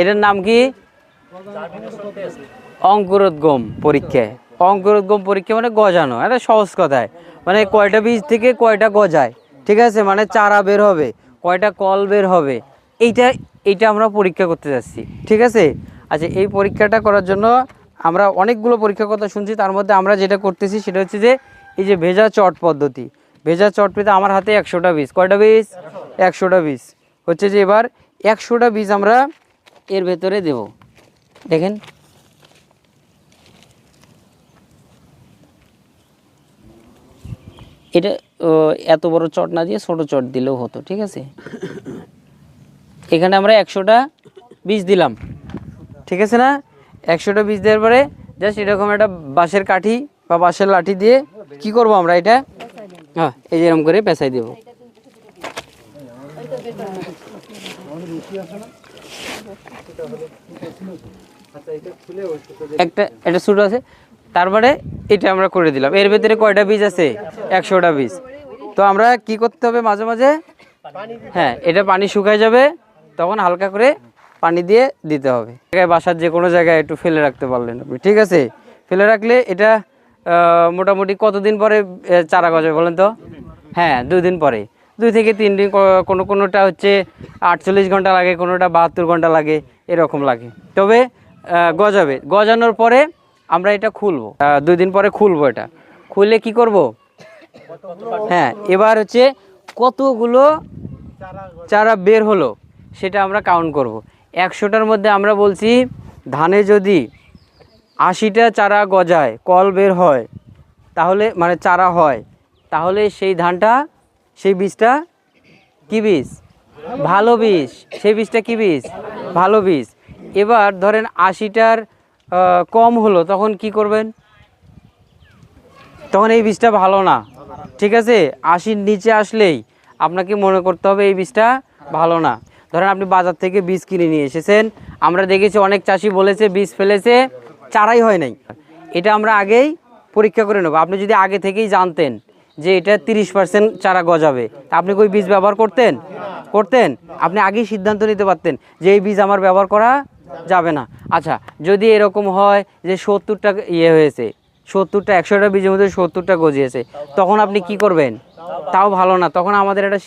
এটার নাম কি? অঙ্কুরোদ্গম পরীক্ষায় অঙ্কুরোদ্গম পরীক্ষা মানে গজানো, এটা সহজ কথায়। মানে কয়টা বীজ থেকে কয়টা গজায়? ঠিক আছে? মানে চারা বের হবে, কয়টা কল বের হবে। এইটা এইটা আমরা পরীক্ষা করতে যাচ্ছি, ঠিক আছে? আচ্ছা এই পরীক্ষাটা করার জন্য আমরা অনেকগুলো পরীক্ষার কথা শুনছি। তার মধ্যে আমরা যেটা করতেছি সেটা হচ্ছে যে, এই যে ভেজা চট পদ্ধতি। ভেজা চট পেতে আমার হাতে একশোটা বীজ। কয়টা বীজ? একশোটা বীজ। হচ্ছে যে এবার একশোটা বীজ আমরা এর ভেতরে দেব। দেখেন। এটা এত বড় চট না দিয়ে ছোট চট দিলেও হতো, ঠিক আছে? এখানে আমরা একশোটা বীজ দিলাম, ঠিক আছে না? একশোটা বীজ দেওয়ার পরে জাস্ট এরকম একটা বাঁশের কাঠি বা বাঁশের লাঠি দিয়ে কি করব আমরা এটা? হ্যাঁ এই যেরকম করে পেঁচাই দেবো। একটা একটা ছোট আছে। তারপরে এটা আমরা করে দিলাম। এর ভেতরে কয়টা বীজ আছে? একশোটা বীজ। তো আমরা কি করতে হবে মাঝে মাঝে? হ্যাঁ এটা পানি শুকায় যাবে, তখন হালকা করে পানি দিয়ে দিতে হবে। বাসার যে কোনো জায়গায় একটু ফেলে রাখতে পারলেন আপনি। ঠিক আছে? ফেলে রাখলে এটা মোটামুটি কতদিন পরে চারা গজাবে বলেন তো? হ্যাঁ দুদিন পরে। দুই থেকে তিন দিন কোনো কোনোটা হচ্ছে আটচল্লিশ ঘণ্টা লাগে, কোনোটা বাহাত্তর ঘণ্টা লাগে, এরকম লাগে। তবে গজাবে। গজানোর পরে আমরা এটা খুলবো। দুই দিন পরে খুলবো এটা। খুললে কি করব? হ্যাঁ এবার হচ্ছে কতগুলো চারা বের হলো সেটা আমরা কাউন্ট করব। একশোটার মধ্যে আমরা বলছি, ধানে যদি আশিটা চারা গজায়, কল বের হয়, তাহলে মানে চারা হয়, তাহলে সেই ধানটা সেই বীজটা কি বীজ? ভালো বীজ। সেই বীজটা কি বীজ? ভালো বীজ। এবার ধরেন আশিটার কম হলো, তখন কি করবেন? তখন এই বীজটা ভালো না। ঠিক আছে? আশির নিচে আসলেই আপনাকে মনে করতে হবে এই বীজটা ভালো না। ধরেন আপনি বাজার থেকে বীজ কিনে নিয়ে এসেছেন। আমরা দেখেছি অনেক চাষি বলেছে, বীজ ফেলেছে, চারাই হয় নাই। এটা আমরা আগেই পরীক্ষা করে নেব। আপনি যদি আগে থেকেই জানতেন যে এটা তিরিশ পার্সেন্ট চারা গজাবে। আপনি কই বীজ ব্যবহার করতেন? করতেন? আপনি আগেই সিদ্ধান্ত নিতে পারতেন যে এই বীজ আমার ব্যবহার করা যাবে না। আচ্ছা যদি এরকম হয় যে সত্তরটা ইয়ে হয়েছে, সত্তরটা, একশোটা বীজের মধ্যে সত্তরটা গজিয়েছে, তখন আপনি কি করবেন? তাও ভালো না। তখন আমাদের একটা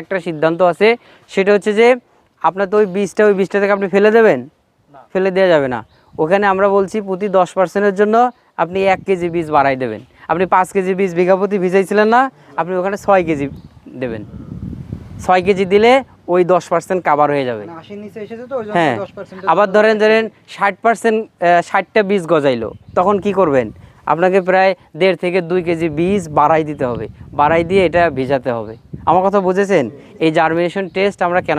একটা সিদ্ধান্ত আছে। সেটা হচ্ছে যে আপনার তো ওই বীজটা ওই বীজটা থেকে আপনি ফেলে দেবেন? ফেলে দেওয়া যাবে না। ওখানে আমরা বলছি প্রতি দশ পার্সেন্টের জন্য আপনি এক কেজি বীজ বাড়াই দেবেন। আপনি পাঁচ কেজি বীজ বিঘা প্রতি ভিজাইছিলেন না আপনি ওখানে ছয় কেজি দেবেন। ছয় কেজি দিলে ওই দশ পার্সেন্ট কাবার হয়ে যাবে। জন্য হ্যাঁ। আবার ধরেন ধরেন ষাট পার্সেন্ট ষাটটা বীজ গজাইলো তখন কি করবেন? আপনাকে প্রায় দেড় থেকে দুই কেজি বীজ বাড়াই দিতে হবে। বাড়াই দিয়ে এটা ভিজাতে হবে। আমার কথা বুঝেছেন? এই জার্মিনেশন টেস্ট আমরা কেন